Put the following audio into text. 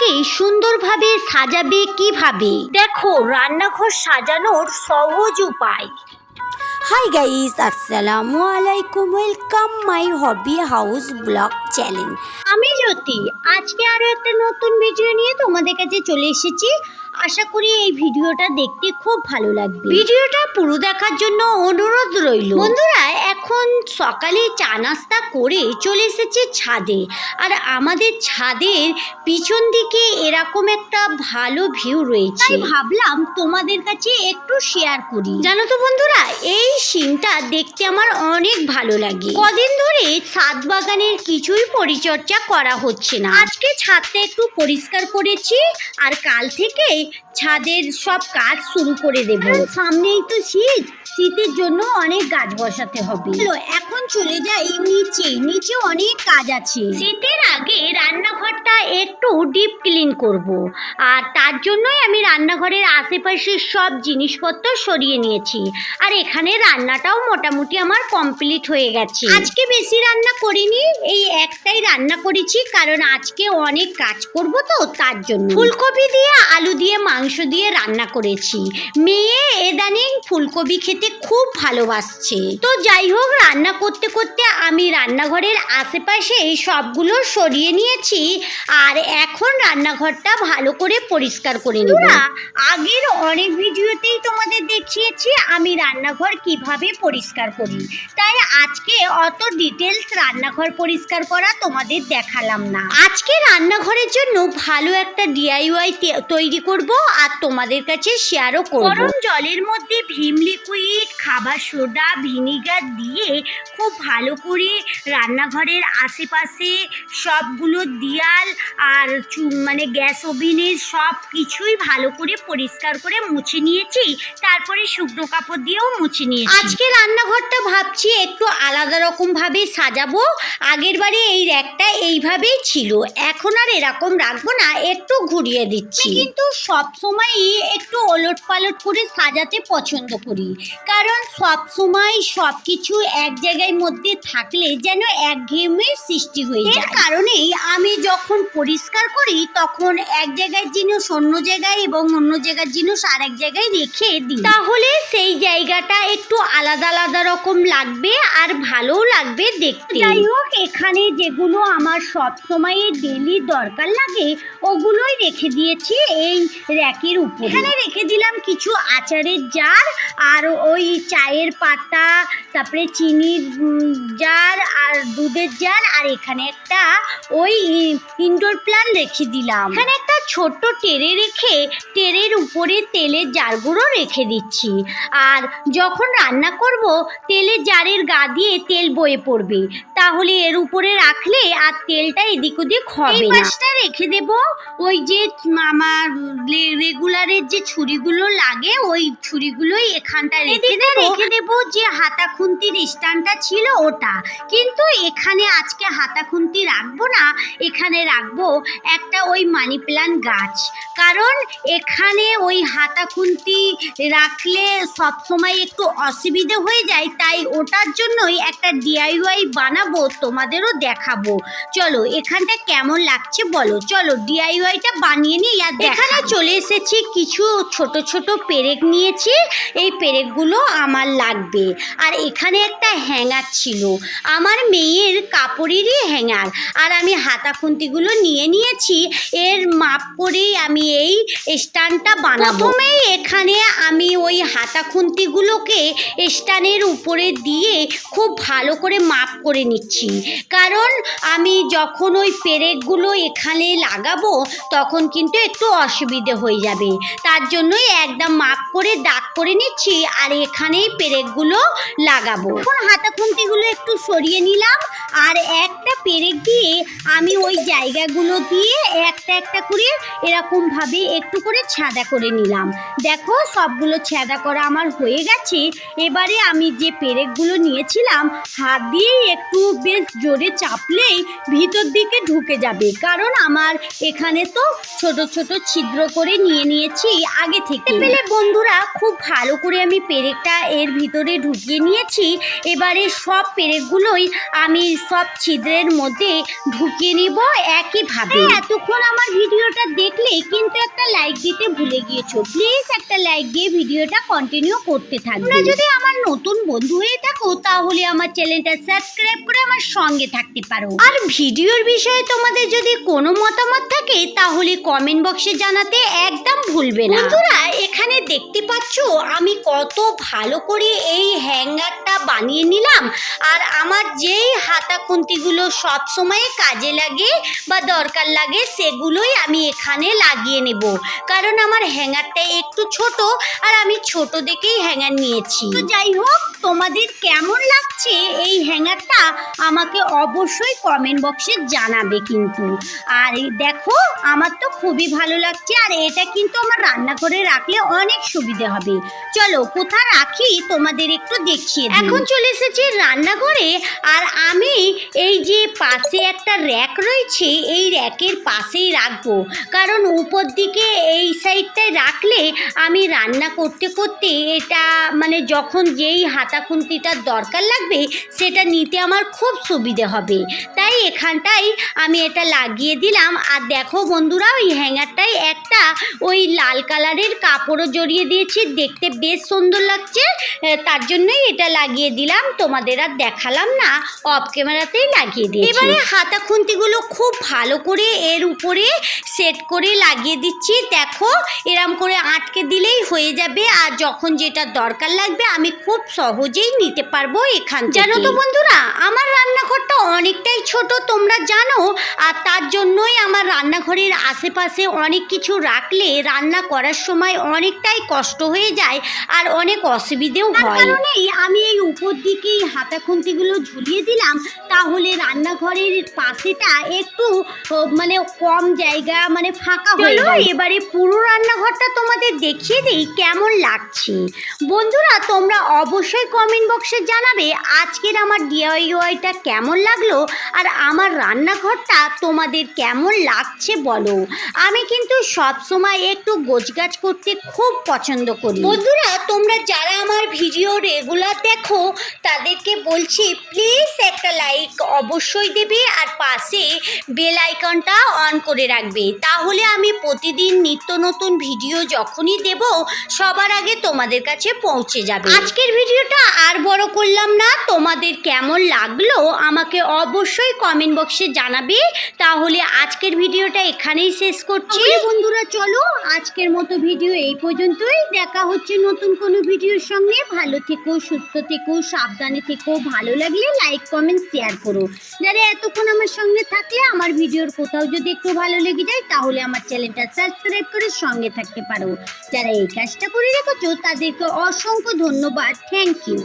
রান্নাঘরকে সুন্দরভাবে সাজাবে কীভাবে? দেখো রান্নাঘর সাজানোর সহজ উপায়। হাই গাইস আসসালামু আলাইকুম। Welcome my hobby house blog channel আমি জ্যোতি আজকে আরও একটা নতুন ভিডিও নিয়ে তোমাদের কাছে চলে এসেছি। আশা করি এই ভিডিওটা দেখতে খুব ভালো লাগবে। ভিডিওটা পুরো দেখার জন্য অনুরোধ রইল। বন্ধুরা এখন সকালে চা নাস্তা করে চলে এসেছে ছাদে। আর আমাদের ছাদের পিছন দিকে এরকম একটা ভালো ভিউ রয়েছে। তাই ভাবলাম তোমাদের কাছে একটু শেয়ার করি। জানো তো বন্ধুরা এই সিনটা দেখতে আমার অনেক ভালো লাগে। কদিন ধরে ছাদ বাগানের কিছুই পরিচর্যা করা হচ্ছে না। আজকে ছাদটা একটু পরিষ্কার করেছি আর কাল থেকে ছাদের সব কাজ শুরু করে দেব। সামনেই তো শীত শীতের জন্য অনেক গাছ বসাতে হবে। চলো, এখন চলে যাই নিচে। নিচে অনেক কাজ আছে। শীতের আগে রান্নাঘরটা একটু ডিপ ক্লিন করব। আর তার জন্যই আমি রান্নাঘরের আশেপাশের সব জিনিসপত্র সরিয়ে নিয়েছি। আর এখানে রান্নাটাও মোটামুটি আমার কমপ্লিট হয়ে গেছে। আজকে বেশি রান্না করিনি এই একটাই রান্না করেছি কারণ আজকে অনেক কাজ করব তো তার জন্য। ফুলকপি দিয়ে আলু দিয়ে মাংস দিয়ে রান্না করেছি। মেয়ে এদানিং ফুলকপি খেতে খুব ভালোবাসছে। তো যাই হোক রান্না করতে করতে আমি রান্নাঘরের আশেপাশে সবগুলো সরিয়ে নিয়েছি আর এখন রান্নাঘরটা ভালো করে পরিষ্কার করে নেব। আগের অনেক ভিডিওতেই তোমাদের দেখিয়েছি আমি রান্নাঘর কীভাবে পরিষ্কার করি। তাই আজকে অত ডিটেলস রান্নাঘর পরিষ্কার করা তোমাদের দেখালাম না। আজকে রান্নাঘরের জন্য ভালো একটা ডিআইওয়াই তৈরি করব আর তোমাদের কাছে শেয়ারও করব। গরম জলের মধ্যে ভীম লিকুইড খাবার সোডা ভিনিগার দিয়ে খুব ভালো করে রান্নাঘরের আশেপাশে সবগুলো দিয়াল আর মানে গ্যাস ওভেনের সব কিছুই ভালো করে পরিষ্কার করে মুছে নিয়েছি। তারপরে শুকনো কাপড় দিয়েও মুছে নিয়েছি। আজকে রান্নাঘরটা ভাবছি একটু আলাদা রকম ভাবে সাজাবো। আগের বারে এই র্যাকটা এইভাবেই ছিল। এখন আর এরকম রাখব না একটু ঘুরিয়ে দিচ্ছি। কিন্তু সব সময়ই একটু ওলট পালট করে সাজাতে পছন্দ করি। কারণ সব সময় সব কিছু এক জায়গায় মধ্যে থাকলে যেন একঘেয়েমির সৃষ্টি হয়ে যায়। এর কারণেই আমি যখন পরিষ্কার করি তখন এক জায়গার জিনিস অন্য জায়গায় এবং অন্য জায়গার জিনিস আর এক জায়গায় রেখে দিই। তাহলে সেই জায়গাটা একটু আলাদা আলাদা রকম লাগবে। আর ভালোও লাগবে দেখতে। যাই হোক এখানে যেগুলো আমার সব সময় ডেলি দরকার লাগে ওগুলোই রেখে দিয়েছি এই র্যাকের উপর। এখানে রেখে দিলাম কিছু আচারের জার আর ওই চায়ের পাতা তারপরে চিনির জার আর দুধের জার আর এখানে একটা ওই ইনডোর প্ল্যান রেখে দিলাম। এখানে একটা ছোট্ট টেরে রেখে টেরের উপরে তেলের জারগুলো রেখে দিচ্ছি। আর যখন রান্না করব তেলের জারের গা দিয়ে তেল বয়ে পড়বে। তাহলে এর উপরে রাখলে আর তেলটা এদিক ওদিক হবে না। রেখে দেব। ওই যে আমার রেগুলারের যে ছুরিগুলো লাগে ওই ছুরিগুলোই এখানটা রেখে দেব। রেখে দেব যে হাতা খুন্তির স্ট্যান্ডটা ছিল ওটা। কিন্তু এখানে আজকে হাতা খুন্তি রাখব না এখানে রাখব একটা ওই মানি প্ল্যান্ট গাছ। কারণ এখানে ওই হাতা খুন্তি রাখলে সবসময় একটু অসুবিধে হয়ে যায়, তাই ওটার জন্যই একটা ডিআইওয়াই বানাবো, তোমাদেরও দেখাবো। চলো, এখানটা কেমন লাগছে বলো? চলো ডিআইওয়াইটা বানিয়ে নিই আর এখানে চলে এসেছি, কিছু ছোট ছোট পেরেক নিয়েছি, এই পেরেকগুলো আমার লাগবে। আর এখানে একটা হ্যাঙ্গার ছিল, আমার মেয়ের কাপড়েরই হ্যাঙ্গার। আর আমি হাতা খুন্তিগুলো নিয়ে নিয়েছি, এর মাপ করেই আমি এই স্ট্যান্ডটা বানাবো। প্রথমেই এখানে আমি ওই হাতা খুন্তিগুলোকে স্ট্যান্ডের উপরে দিয়ে খুব ভালো করে মাপ করে নিচ্ছি। কারণ আমি যখন ওই পেরেকগুলো এখানে লাগাবো, তখন কিন্তু একটু অসুবিধে হয়ে যাবে। তার জন্যই একদম মাপ করে দাগ করে নিচ্ছি আর এখানেই পেরেকগুলো লাগাবো। এখন হাতা খুন্তিগুলো একটু সরিয়ে নিলাম আর একটা পেরেক দিয়ে আমি ওই জায়গাগুলো দিয়ে একটা একটা করে এরকম ভাবে একটু করে ছাদা করে নিলাম। দেখো সবগুলো ছেদা করা আমার হয়ে গেছে। এবারে আমি যে পেরেকগুলো নিয়েছিলাম হাত দিয়েই একটু বেশ জোরে চাপলেই ভিতর দিকে ঢুকে যাবে। কারণ আমার এখানে তো ছোট ছোট ছিদ্র করে নিয়ে নিয়েছি আগে থেকে। পেলে বন্ধুরা খুব ভালো করে আমি পেরেকটা এর ভিতরে ঢুকিয়ে নিয়েছি। এবারে সব পেরেকগুলোই আমি সব ছিদ্রের মধ্যে ঢুকিয়ে নিব একইভাবে। এতক্ষণ আমার ভিডিওটা দেখলে কিন্তু একটা লাইক দিতে ভুলে গিয়েছো। প্লিজ একটা লাইক দিয়ে ভিডিওটা কন্টিনিউ করতে থাকবে। তোমরা যদি আমার নতুন বন্ধু হয়ে থাকো, তাহলে আমার চ্যানেলটা সাবস্ক্রাইব করে আমার সঙ্গে থাকতে পারো। আর ভিডিওর বিষয়ে তোমাদের যদি কোনো মতামত থাকে, তাহলে কমেন্ট বক্সে জানাতে একদম ভুলবে না। বন্ধুরা, এখানে দেখতে পাচ্ছ, আমি কত ভালো করে এই হ্যাঙ্গারটা বানিয়ে নিলাম। আর আমার যেই হাতা খুন্তিগুলো সব সময় কাজে লাগে বা দরকার লাগে, সেগুলোই আমি এখানে লাগিয়ে নেব। কারণ আমার হ্যাঙ্গারটা একটু ছোট আর আমি ছোট দেখেই হ্যাঙ্গার নিয়েছি। তো যাই হোক, তোমাদের কেমন লাগছে এই হ্যাঙ্গারটা আমাকে অবশ্যই কমেন্ট বক্সে জানাবে কিন্তু। আর দেখো, আমার তো খুবই ভালো লাগছে আর এটা কিন্তু আমার রান্নাঘরে রাখলে অনেক সুবিধে হবে। চলো, কোথায় রাখি তোমাদের একটু দেখিয়ে এখন চলে এসেছি রান্নাঘরে আর আমি এই যে পাশে একটা র্যাক রয়েছে, এই র্যাকের পাশেই রাখব। কারণ উপর দিকে এই সাইডটায় রাখলে আমি রান্না করতে করতে এটা মানে যখন যেই হাতা খুন্তিটার দরকার লাগবে, সেটা নিতে আমার খুব সুবিধে হবে। তাই এখানটাই আমি এটা লাগিয়ে দিলাম। আর দেখো বন্ধুরা, ওই হ্যাঙ্গারটায় একটা ওই লাল কালারের কাপড়ও জড়িয়ে দিয়েছি। দেখতে বেশ সুন্দর লাগছে। তার জন্যই এটা লাগিয়ে দিলাম। তোমাদের আর দেখালাম না। অফ ক্যামেরাতেই লাগিয়ে দিই এবারে হাতা খুন্তিগুলো খুব ভালো করে এর উপরে সেট করে লাগিয়ে দিচ্ছি। দেখো এরম করে আটকে দিলেই হয়ে যাবে। আর যখন যেটা দরকার লাগবে আমি খুব সহজেই নিতে পারব এখান থেকে। জানো তো বন্ধুরা আমার রান্নাঘরটা অনেকটাই ছোট তোমরা জানো। আর তার জন্যই আমার রান্নাঘরের আশেপাশে অনেক কিছু রাখলে রান্না করার সময় অনেকটাই কষ্ট হয়ে যায় আর অনেক অসুবিধেও হয়। কারণেই আমি এই উপর দিকেই হাতা খুন্তিগুলো ঝুলিয়ে দিলাম। তাহলে রান্নাঘরের পাশেটা একটু মানে কম জায়গা মানে ফাঁকা হয়ে যায়। এবারে পুরো রান্নাঘরটা তোমাদের দেখিয়ে দিই কেমন লাগছে। বন্ধুরা তোমরা অবশ্যই কমেন্ট বক্সে জানাবে আজকের আমার ডিআইওয়াইটা কেমন লাগল আর আমার রান্নাঘরটা তোমাদের কেমন লাগছে বলো। আমি কিন্তু সব সময় একটু গোছগাছ করতে খুব পছন্দ করি। বন্ধুরা তোমরা যারা আমার ভিডিও রেগুলার দেখো তাদেরকে বলছি প্লিজ একটা লাইক অবশ্যই দেবে আর পাশে বেল আইকনটা অন করে রাখবে। তাহলে আমি প্রতিদিন নিত্য নতুন ভিডিও যখনই দেব, সবার আগে তোমাদের কাছে পৌঁছে যাবে। আজকের ভিডিওটা আর বড় করলাম না, তোমাদের কেমন লাগল আমাকে অবশ্যই কমেন্ট বক্সে জানাবে। তাহলে আজকের ভিডিওটা এখানেই শেষ করছি। বন্ধুরা, চলো আজকের মতো ভিডিও এই পর্যন্তই। দেখা হচ্ছে নতুন কোনো ভিডিওর সঙ্গে। ভালো থেকো, সুস্থ থেকো, সাবধানে থেকো। ভালো লাগলে লাইক কমেন্ট শেয়ার করো। যারা এতক্ষণ আমার সঙ্গে থাকলে আমার ভিডিওর কোথাও যদি একটু ভালো লেগে যায় তাহলে আমার চ্যানেলটা সাবস্ক্রাইব করে সঙ্গে থাকতে পারো। যারা এই কাজটা করে রেখেছো, তাদেরকে অসংখ্য ধন্যবাদ। Thank you